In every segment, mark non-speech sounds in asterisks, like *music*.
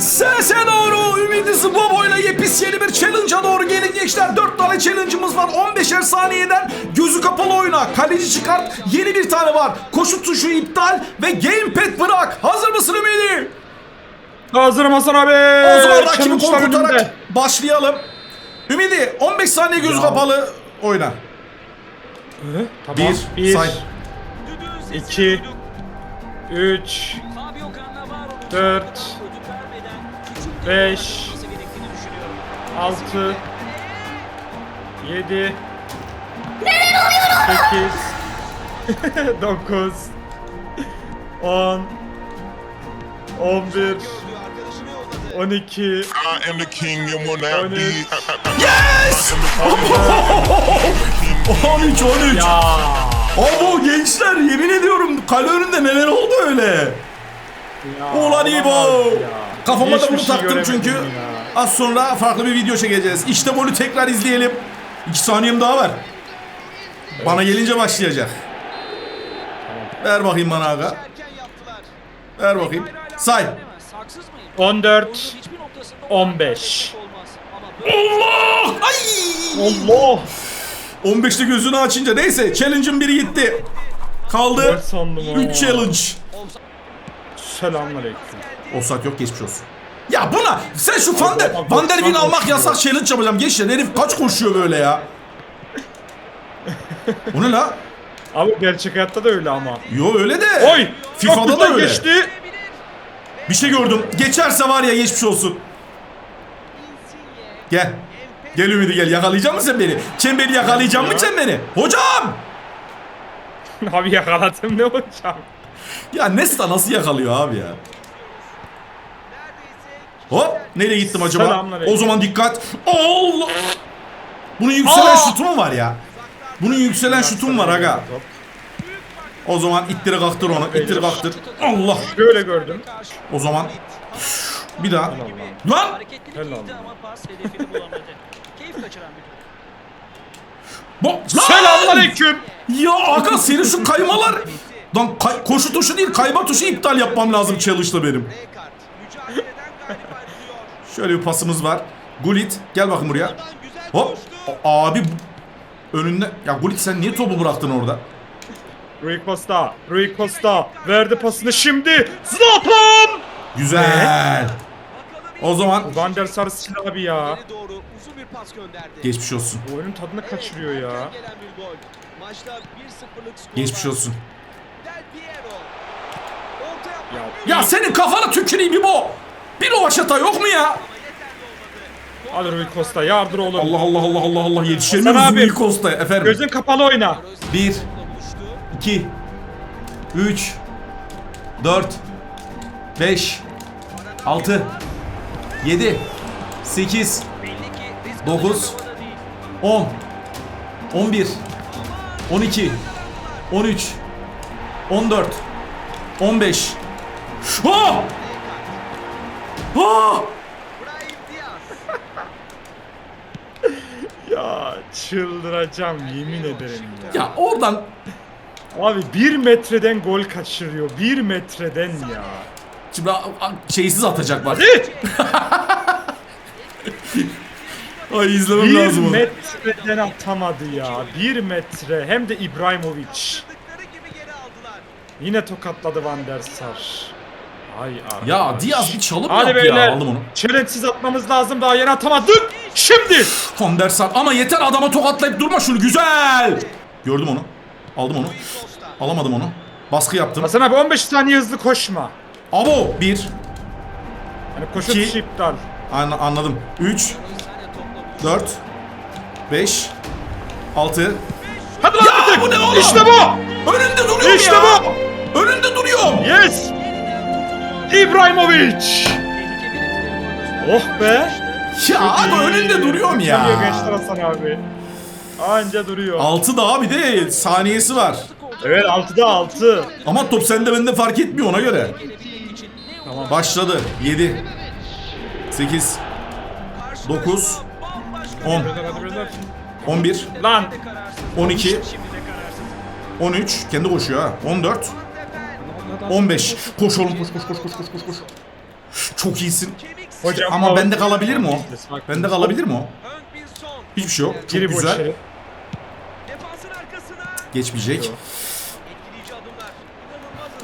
Sese doğru Ümidi Zıbobo'yla yepis yeni bir challenge'a doğru gelin gençler. 4 tane challenge'ımız var. 15'er saniyeden gözü kapalı oyna. Kaleci çıkart. Yeni bir tane var. Koşu tuşu iptal ve gamepad bırak. Hazır mısın Ümidi? Hazırım Hasan abi. O zaman rakibi korkutarak önümde. başlayalım. Ümidi 15 saniye gözü kapalı oyna. Hı, Tamam. Bir, Bir, say. iki, üç, dört, beş, altı, yedi, sekiz, *laughs* dokuz, on, on bir, on iki, I am the king and will not be. Yes! 13 13. *laughs* ya. Abo gençler yemin ediyorum kale önünde neler oldu öyle. ya Ulan İbo. ya. Kafama da Hiçbir bunu şey taktım göremedim çünkü. ya. Az sonra farklı bir video çekeceğiz. İşte golü tekrar izleyelim. 2 saniyem daha var. Bana gelince başlayacak. Ver bakayım bana aga. Ver bakayım. Say. 14, 15. Allah! Ay! Allah! 15'te gözünü açınca neyse challenge'ın biri gitti. Kaldı Dört sandım ha. 3 challenge. Selamünaleyküm. Offside yok geçmiş olsun. Ya buna sen şu Van der, Van der bak, almak yasak challenge yapacağım. Geç ya herif kaç koşuyor böyle ya. O ne la? Abi gerçek hayatta da öyle ama. Yo öyle de. Oy! FIFA'da da öyle. geçti. Bir şey gördüm. Geçerse var ya geçmiş olsun. Gel. Gel Ümidi gel. Yakalayacak mısın sen beni? Çemberi yakalayacak mısın sen beni? Hocam! *laughs* Abi yakaladım ne hocam? Ya Nesta nasıl yakalıyor abi ya? Hop! Nereye gittim acaba? O zaman dikkat. Allah! Bunun yükselen Aa! şutu mu var ya? Bunun yükselen şutu mu var aga? O zaman ittir kalktır onu. ittir kalktır. Allah! Böyle gördüm. O zaman bir daha. Lan! Lan! Selamünaleyküm. Ya aga senin şu kaymalar. Lan kay- koşu tuşu değil kayma tuşu iptal yapmam lazım challenge'da benim. Şöyle bir pasımız var. Gullit gel bakın buraya. Hop. A- Abi önünde. Ya Gullit sen niye topu bıraktın orada? Rui Costa. Rui Costa. Verdi pasını şimdi. Zlatan! Güzel. O zaman Van der Sar Sil abi ya. doğru uzun bir pas gönderdi. geçmiş olsun. Bu oyunun tadını kaçırıyor ya. Gelen bir gol. Maçta 1-0'lık skor Geçmiş olsun. Ya, Ya senin kafana tüküreyim İbo. Bir o şata yok mu ya? hadi Rui Costa yardır oğlum. Allah Allah Allah Allah Allah yetişemiyoruz Hasan abi. Rui Costa'ya efendim. Gözün kapalı oyna. 1 2 3 4 5 6 7 8 9 10 11 12 13 14 15 Ha! *laughs* Ya çıldıracağım yemin ederim ya. Ya oradan Abi bir metreden gol kaçırıyor. Bir metreden ya. şimdi a- a- şeysiz atacak. Hadi! *laughs* Ay izlemem Bir lazım onu. metreden atamadı ya. Bir metre. Hem de İbrahimovic. Yine tokatladı Van der Sar. Ay arkadaş. Ya Diaz bir çalım Hadi yaptı beyler. ya aldım onu. Challenge'siz atmamız lazım. Daha yeni atamadık. Şimdi. Van der Sar ama yeter adama tokatlayıp durma şunu güzel. Gördüm onu. Aldım onu. Alamadım onu. Baskı yaptım. Hasan abi 15 saniye hızlı koşma. Abo 1. Yani koşu İki. dışı iptal. anladım. 3 4 5 6 Hadi lan Ya artık. bu ne oğlum? İşte bu. Önünde duruyorum İşte ya. bu. Önünde duruyorum. Yes. İbrahimovic. Oh be. Ya abi önünde duruyorum Duruyor ya. gençler Hasan abi. Anca duruyor. 6 daha bir de saniyesi var. Evet 6'da 6. Ama top sende bende fark etmiyor ona göre. Tamam. Başladı. 7 8 9 10 Hadi beyler. 11 Lan 12 13 kendi koşuyor ha 14 15 koş oğlum koş koş koş koş koş koş koş Çok iyisin. Hocam Ama bende kalabilir mi o? Bende kalabilir mi o? Hiçbir şey yok. Çok güzel. Geçmeyecek.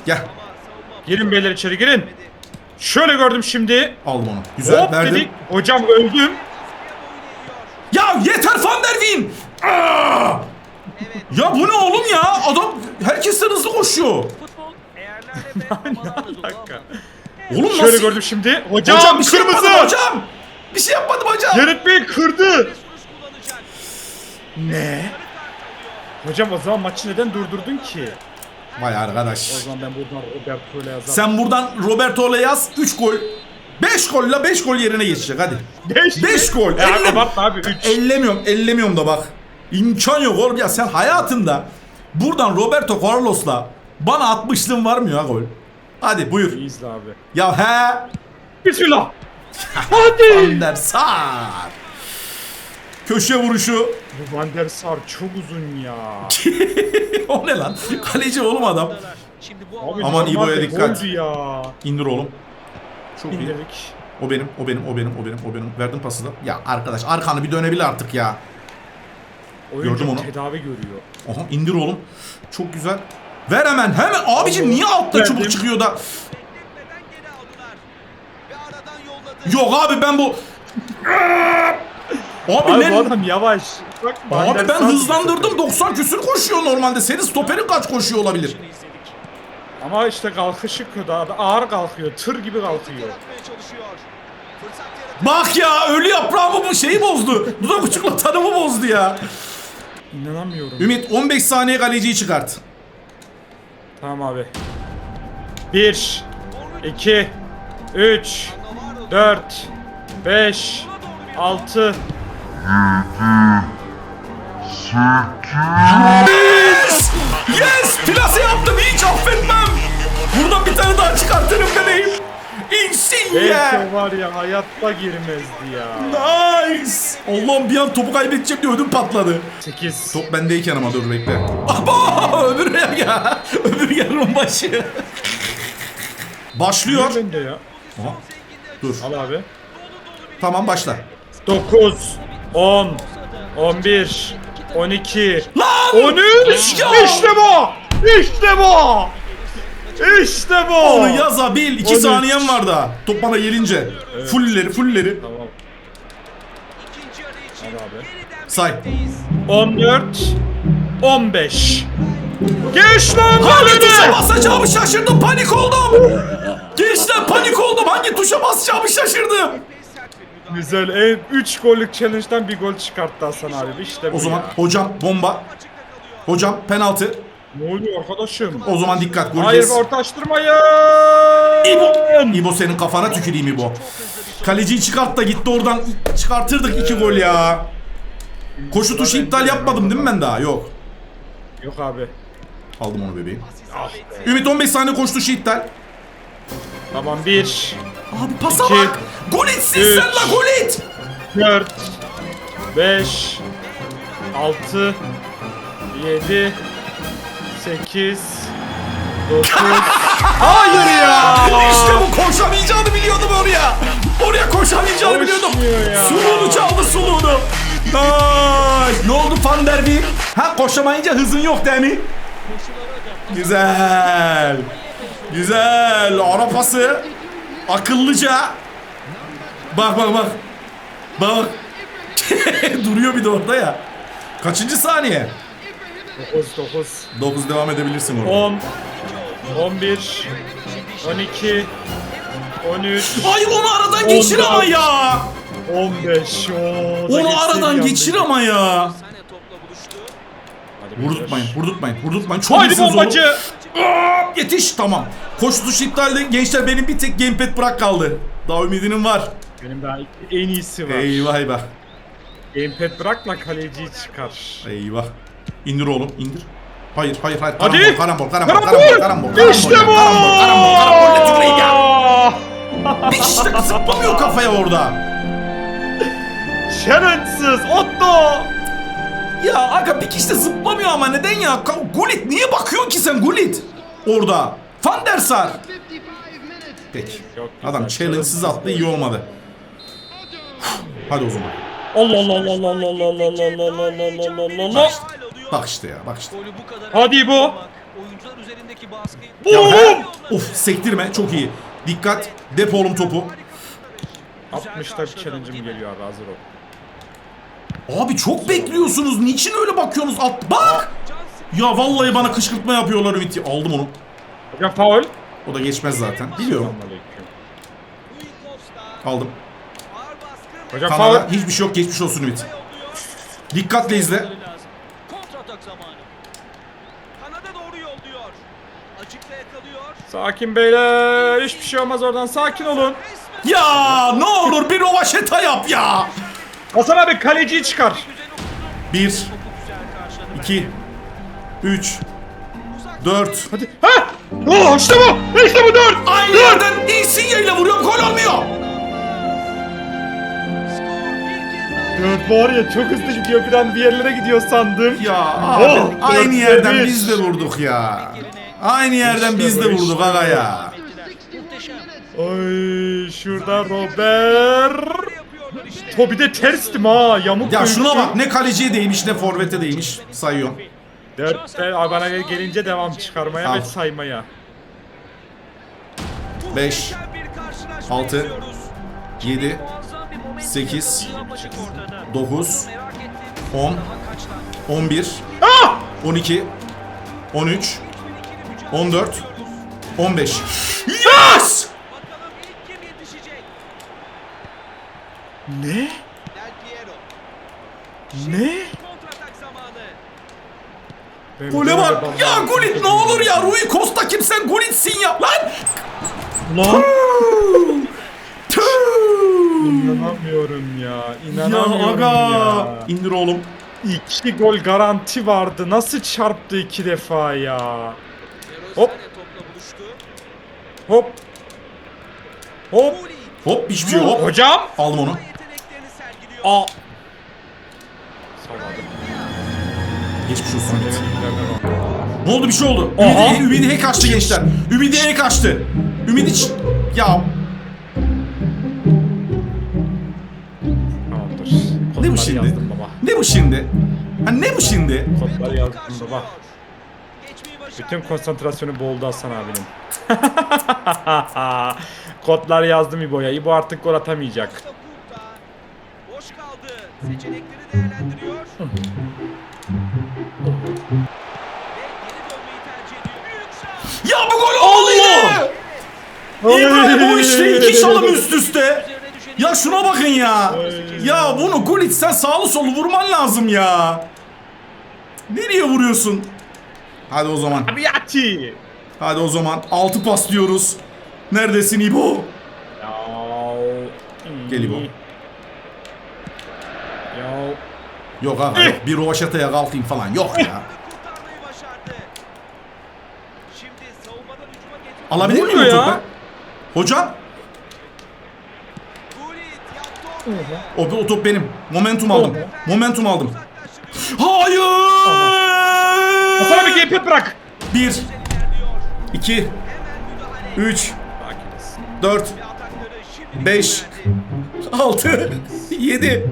Gel. Girin beyler içeri girin. Şöyle gördüm şimdi. Aldım onu. Güzel Hop verdim. dedik. Hocam öldüm. Ya yeter Van der Wien. Aa! Ya bu ne oğlum ya? Adam herkesten hızlı koşuyor. Dakika. *laughs* Oğlum Şöyle nasıl? gördüm şimdi. Hocam, Hocam bir şey kırmızı. yapmadım hocam. Bir şey yapmadım hocam. Bey kırdı. Ne? Hocam o zaman maçı neden durdurdun ki? Vay arkadaş. O zaman ben buradan Roberto'yla yazarım. Sen buradan Roberto'la yaz 3 gol. 5 golle 5 gol yerine geçecek hadi. Beş, Beş gol. Ya Elle- abartma abi 3. Ellemiyorum, ellemiyorum da bak. İmkan yok oğlum ya sen hayatında buradan Roberto Carlos'la bana atmışlığın var mı ya gol? Hadi buyur. İzle abi. Ya he. Bismillah. *laughs* Hadi. Van der Sar. Köşe vuruşu. Bu Van der Sar çok uzun ya. *laughs* o ne lan? Kaleci oğlum adam. Şimdi bu Abi Aman İbo'ya dikkat. ya. İndir oğlum. Çok iyi. İndirdik. O benim, o benim, o benim, o benim, o benim. Verdim pası da. Ya arkadaş arkanı bir dönebilir artık ya. Oyuncu Gördüm onu. tedavi görüyor. Aha indir oğlum. Çok güzel. Ver hemen hemen. Abicim niye altta Verdim. çubuk çıkıyor da? bekletmeden geri aldılar. Ve aradan yolladı. Yok abi ben bu... *laughs* Abi, Abi ne? bu adam yavaş. Bak, Abi ben hızlandırdım. 90 küsür koşuyor normalde. Senin stoperin kaç koşuyor olabilir? Ama işte kalkışı kötü abi. Ağır kalkıyor. Tır gibi kalkıyor. Yaratmaya çalışıyor. Fırsat yaratıyor. Bak ya ölü yaprağımı bu şeyi bozdu. Dudak uçukla tanımı bozdu ya. İnanamıyorum. Ümit 15 saniye kaleciyi çıkart. Tamam abi. 1 2 3 4 5 6 Yes! Yes! Plase yaptım hiç affetmem. Buradan bir tane daha çıkartırım bebeğim. Insigne! Belki var ya hayatta girmezdi ya. Nice! Allah'ım bir an topu kaybedeceğim diye ödüm patladı. 8 Top bendeyken ama dur bekle. Aba! *laughs* Öbür ya, ya. Öbür yarım başı. Başlıyor. bende ya. Aha. Dur. Al abi. Tamam başla. 9 10 11 12 Lan! 13 Ya! İşte bu! İşte bu! İşte bu! Onu yazabil. 2 13. saniyen var daha. Top bana gelince. Fulleri, fulleri. Tamam. Abi. Say. birlikteyiz. 14 15 Geç lan Hangi tuşa basacağımı şaşırdım. Panik oldum. Gençler panik oldum. Hangi tuşa basacağımı şaşırdım. Güzel. En 3 gollük challenge'dan bir gol çıkarttı Hasan abi. İşte bu O zaman ya. hocam bomba. Hocam penaltı. Ne oluyor arkadaşım? O zaman dikkat. Gol Hayır kes. ortaştırmayın. İbo. İbo senin kafana tüküreyim İbo. Kaleciyi çıkart da gitti oradan çıkartırdık iki gol ya. Koşu tuşu iptal yapmadım değil mi ben daha? Yok. Yok abi. Aldım onu bebeğim. Ah Ümit 15 saniye koşu tuşu iptal. Tamam 1 Abi pasa İki, bak. Gol etsin üç. sen la gol et. 4 5 6 7 8 9 *laughs* Hayır ya! İşte bu koşamayacağını biliyordum oraya. Oraya koşamayacağını biliyordum. Koşmuyor ya. Suluğunu çaldı suluğunu. Ay, ne oldu Van der Beek? Ha koşamayınca hızın yok değil mi? Güzel. Güzel. Ara pası. Akıllıca. Bak bak bak. Bak. *laughs* Duruyor bir de orada ya. Kaçıncı saniye? 9 9 9 devam edebilirsin orada. 10 11 12 13 Hayır onu aradan geçir ama ya. 15 Oo, da Onu aradan geçir ama ya. Sane topla buluştu. Hadi. Vurdurtmayın, vurdurtmayın, vurdurtmayın. Çok Haydi iyisiniz oğlum. bombacı. Aa, Yetiş tamam. Koş tuş iptalde gençler benim bir tek gamepad bırak kaldı. Daha ümidinim var. Benim daha en iyisi var. Eyvah eyvah. Gamepad bırakla kaleciyi çıkar. Eyvah. İndir oğlum indir. Hayır hayır hayır. Hadi. Karambol karambol karambol Karambol! karambol karambol. İşte karambol, bu! Karambol karambol karambol. Ne tüküreyim ya. Bir kişi de zıplamıyor kafaya orada. Challenge'sız Otto. Ya aga bir kişi de zıplamıyor ama neden ya? Gullit niye bakıyorsun ki sen Gullit? Orada. Van der Sar. Peki. Adam challenge'sız attı iyi olmadı. Hadi o zaman. Allah Allah Allah Allah Allah Allah Allah Allah Allah Allah Allah Allah. Bak işte ya bak işte. Hadi bu. Oyuncular üzerindeki baskıyı Ya he, Uf sektirme çok iyi. Dikkat. Depo oğlum topu. 60'ta bir challenge'ım geliyor abi hazır ol. Abi çok bekliyorsunuz. Niçin öyle bakıyorsunuz? At bak. Ya vallahi bana kışkırtma yapıyorlar Ümit. Aldım onu. Hocam faul. O da geçmez zaten. Biliyorum. Aldım. Hocam faul. Kanada hiçbir şey yok. Geçmiş olsun Ümit. Dikkatle izle. Kontratak zamanı. Kanada doğru yolluyor. Açıkta yakalıyor. Sakin beyler. Hiçbir şey olmaz oradan. Sakin olun. Ya ne olur bir rovaşeta yap ya. Hasan abi kaleciyi çıkar. Bir, iki, üç, dört. Hadi. Ha! Oh, işte bu. İşte bu dört. Aynı yerden Insigne'yle vuruyorum. Gol olmuyor. Dört var ya çok hızlı gidiyor. Bir an bir yerlere gidiyor sandım. Ya abi Oh, aynı dörtte yerden bir. biz de vurduk ya. Aynı yerden biz de bu, vurduk işte aga ya. Muhteşem. Ay şurada Robert. Yapıyorlar işte. Tobi de terstim ha. Yamuk Ya şuna bak ne kaleciye değmiş ne forvete değmiş. Sayıyorum. Dörtte bana gelince devam çıkarmaya Al. ve saymaya. Beş, Muhteşem bir karşılaşma altı, izliyoruz. Yedi, Muazzam bir momentum sekiz, açık ortada. dokuz, Merak ettiğimiz on, daha kaç tane? 11! 12, 13, İkili mücadele 14, izliyoruz. 15. Yes! Bakalım ilk kim yetişecek? Ne? Del Piero. Ne? Kontratak zamanı. Gole bak. Ya Gullit ne olur ya. Rui Costa kimsen Gullit'sin ya. Lan. Lan Tüh. inanamıyorum ya. Ya İnanamıyorum aga. ya. İndir oğlum. İki gol garanti vardı. Nasıl çarptı iki defa ya? Hop. Eros'la topla buluştu. Hop. Hop. Hop hiçbir şey. Hop. Hocam. Aldım onu. Aa. Geçmiş olsun. Ne oldu bir şey oldu. Aha. Ümidi, Ümidi hack açtı gençler. Ümidi hack açtı. Ümidi ç- Ya ne bu şimdi? Ne bu şimdi? Ha ne bu şimdi? Kodları Topu yazdım baba. Bütün konsantrasyonu boğuldu Hasan abinin. *laughs* Kodlar yazdım İbo'ya. İbo artık gol atamayacak. Boş kaldı. Seçenekleri değerlendiriyor. Ya bu gol yine. İbrahim bu işte iki çalım üst üste. Ya şuna bakın ya. Ya bunu Gullit sen sağlı solu vurman lazım ya. Nereye vuruyorsun? Hadi o zaman. Abiyati. Hadi o zaman. Altı pas diyoruz. Neredesin İbo? Gel İbo. Ya Yok abi yok. Bir rovaşataya kalkayım falan. Yok ya. Alabilir miyim o topu? Hocam o, o top benim. Momentum aldım. Momentum aldım. Hayır! Hasan abi gp bırak. 1 2 3 4 5 6 7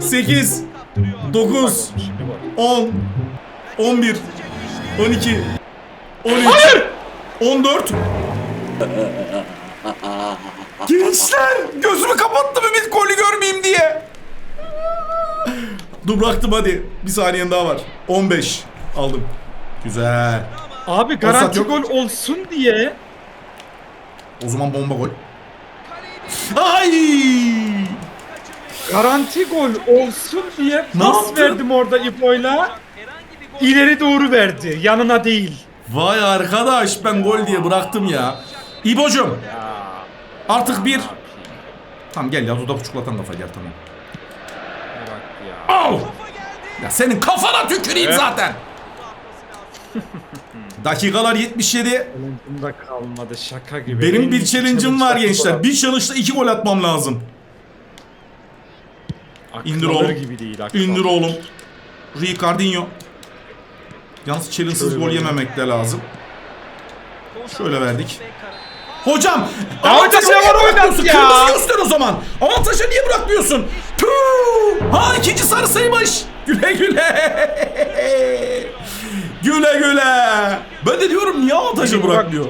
8 9 10 11 12 13 14 Gençler gözümü kapattım Ümit golü görmeyeyim diye. Dur bıraktım hadi. Bir saniyen daha var. 15 aldım. Güzel. Abi garanti yok. gol olsun diye O zaman bomba gol. Ay! garanti gol olsun diye Ne pas yaptın? verdim orada gol İleri doğru verdi. Yanına değil. Vay arkadaş ben gol diye bıraktım ya. İbocum artık bir. Tamam gel ya dudak uçuklatan kafa gel tamam. Al! Ya senin kafana tüküreyim zaten. *laughs* Dakikalar 77. Challenge'ım da kalmadı şaka gibi. Benim En bir challenge'ım var gençler. Bir challenge'da iki gol atmam lazım. İndir oğlum. gibi değil. İndir alır. oğlum. Ricardinho. Yalnız challenge'sız gol yememek de lazım. Şöyle verdik. Hocam avantajı niye bırakmıyorsun? ya? Kırmızı göster o zaman. Avantajı niye bırakmıyorsun? Tüh! Ha ikinci sarısıymış. Güle güle. Güle güle. Ben de diyorum niye avantajı bırakmıyor?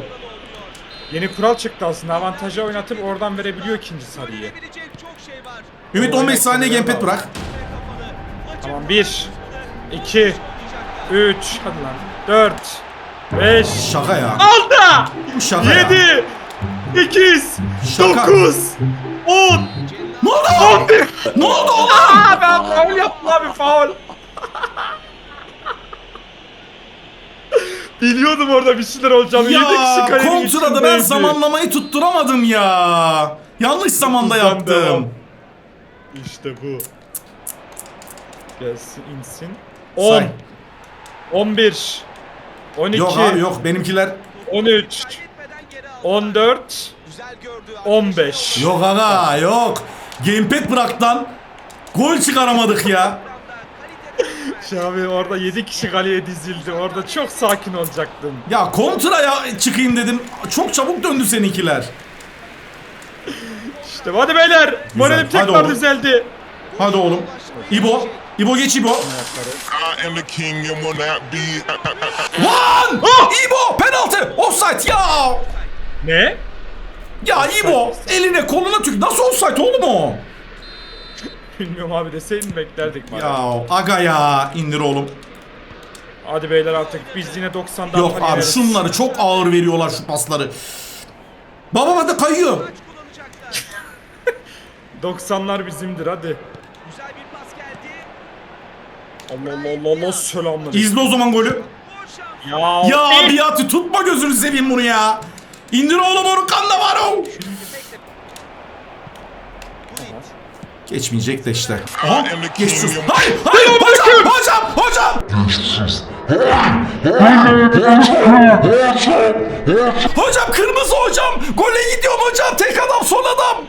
Yeni kural çıktı aslında. Avantajı oynatıp oradan verebiliyor ikinci sarıyı. Verebilecek çok şey var. Ümit 15 saniye gamepad bırak. Tamam 1, 2, 3, hadi lan. 4, 5, Şaka ya. 6, Bu şaka ya. 7, 8, Şaka. 9, 10, Ne oldu? 11. Ne oldu oğlum? Aa ben faul yaptım abi faul. Biliyordum orada bir şeyler olacağını. Ya kontrada ben zamanlamayı tutturamadım ya. Yanlış zamanda yaptım. devam. İşte bu. Gelsin insin. 10, Say. 11, 12, Yok abi yok benimkiler. 13, kaybetmeden geri aldı. 14, Güzel gördü. 15. Yok aga yok. Gamepad bırak lan. Gol çıkaramadık ya. Abi orada 7 kişi kaleye dizildi. Orada çok sakin olacaktım. Ya kontraya çıkayım dedim. Çok çabuk döndü seninkiler. İşte hadi beyler. Moralim hadi tekrar oğlum. düzeldi. Hadi oğlum. İbo. İbo geç İbo. I am the king and will not be. Lan! İbo penaltı. Offside ya. Ne? Ya İbo eline koluna tük. Nasıl offside oğlum o? Bilmiyorum abi deseydin beklerdik bana. Ya aga ya indir oğlum. Hadi beyler artık biz yine 90'dan Yok abi yeneriz. şunları çok ağır veriyorlar şu pasları. Baba hadi kayıyor. Maç kullanacaklar. *laughs* 90'lar bizimdir hadi. Güzel bir pas geldi. Allah Allah Allah Allah selamlar. İzle o zaman golü. Ya, Ya Biatı tutma gözünü seveyim bunu ya. İndir oğlum onu kan da var o. Geçmeyecek de işte. Aha, olsun. Hayır, hayır, hocam, hocam, hocam. Hocam kırmızı hocam. Gole gidiyorum hocam. Tek adam, son adam.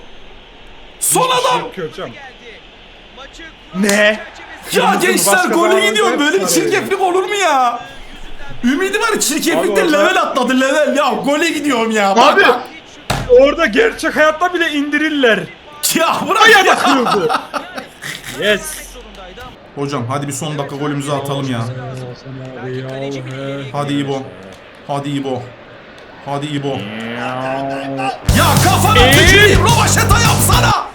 Son adam. Geldi. Maçı Ne? Ya Kırmızı gençler başka gole gidiyorum. Böyle bir sarı. çirkeflik olur mu ya? Ümidi var ya, Abi çirkeflikte orada- level atladı level. Ya gole gidiyorum ya. Bak, Abi bak. orada gerçek hayatta bile indirirler. *laughs* Ya bırak Ya ya. bakıyordu. *laughs* yes. Hocam hadi bir son dakika golümüzü atalım ya. Hadi İbo. Hadi İbo. Hadi İbo. Ya kafana Ee? tüküreyim rovaşeta yapsana.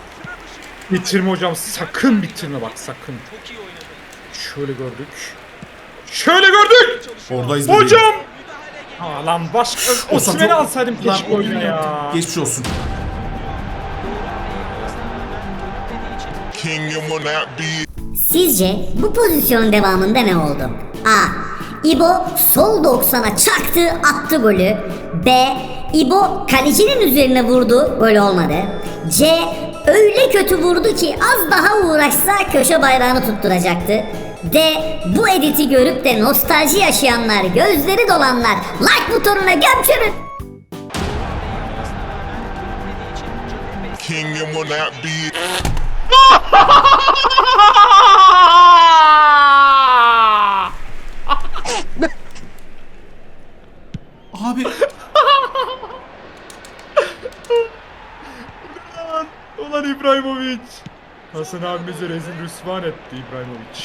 Bitirme hocam sakın bitirme bak sakın. Şöyle gördük. Şöyle gördük. Oradayız. Hocam. Aa lan başka O Osimhen'i çok- alsaydım keşke oyunu ya. Geçmiş olsun. Sizce bu pozisyon devamında ne oldu? A. İbo sol 90'a çaktı attı golü. B. İbo kalecinin üzerine vurdu gol olmadı. C. Öyle kötü vurdu ki az daha uğraşsa köşe bayrağını tutturacaktı. D. Bu editi görüp de nostalji yaşayanlar, gözleri dolanlar like butonuna gömçürün. King and will not be. Abi Ulan, ulan İbrahimovic. Hasan abimizi rezil rüsvan etti İbrahimovic.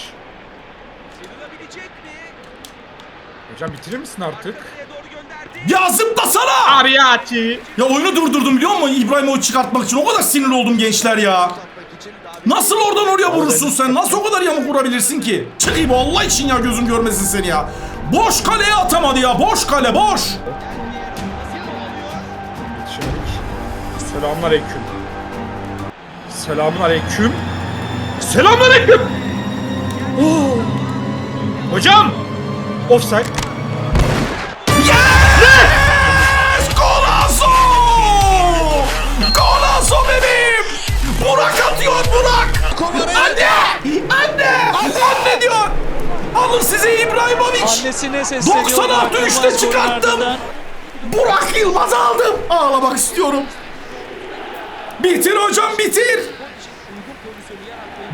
Hocam bitirir misin artık? Ya zıplasana. Ariyati. Ya oyunu durdurdum biliyor musun İbrahimovic çıkartmak için? O kadar sinir oldum gençler ya. Nasıl oradan oraya vurursun sen? Nasıl o kadar yamuk vurabilirsin ki? Çık İbo Allah için ya gözüm görmesin seni ya. Boş kaleye atamadı ya. Boş kale boş. Selamun aleyküm. Selamun aleyküm. Selamun aleyküm. Oo. Hocam. Offside. Anne! Anne! Anne diyor! Alın size İbrahimovic! Annesine sesleniyor. 90 artı 3'te çıkarttım! Burak Yılmaz aldım! Ağlamak istiyorum. Bitir hocam bitir!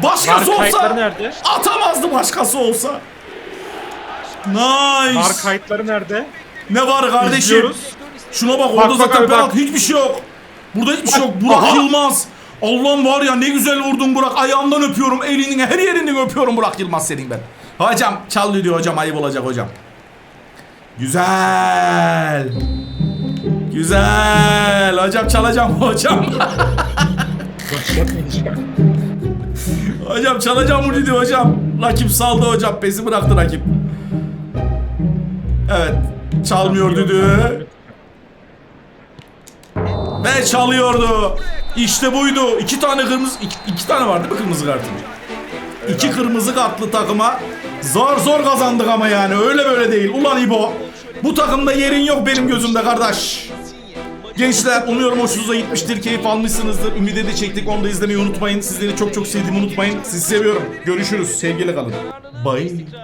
Başkası Var kayıtları olsa nerede? atamazdı başkası olsa. Nice. Var kayıtları nerede? Ne var kardeşim? İzliyoruz. Şuna bak Bak, orada bak zaten abi, bak. penaltı hiçbir şey yok. Burada hiçbir şey yok. Burak Aha. Yılmaz. Allah'ım var ya ne güzel vurdun Burak. Ayağından öpüyorum. Elinin her yerinden öpüyorum Burak Yılmaz senin ben. Hocam çal diyor hocam ayıp olacak hocam. Güzel. Güzel. Hocam çalacağım hocam. *laughs* hocam çalacağım bunu diyor hocam. Rakip saldı hocam. Pesi bıraktı rakip. Evet. Çalmıyor düdüğü. Ve çalıyordu. İşte buydu. İki tane kırmızı... iki, iki tane vardı mı kırmızı kartın? İki kırmızı kartlı takıma zor zor kazandık ama yani öyle böyle değil. Ulan İbo bu takımda yerin yok benim gözümde kardeş. Gençler umuyorum hoşunuza gitmiştir, keyif almışsınızdır. Ümide de çektik, onu da izlemeyi unutmayın. Sizleri çok çok sevdiğimi unutmayın. Sizi seviyorum. Görüşürüz, sevgiyle kalın. Bye.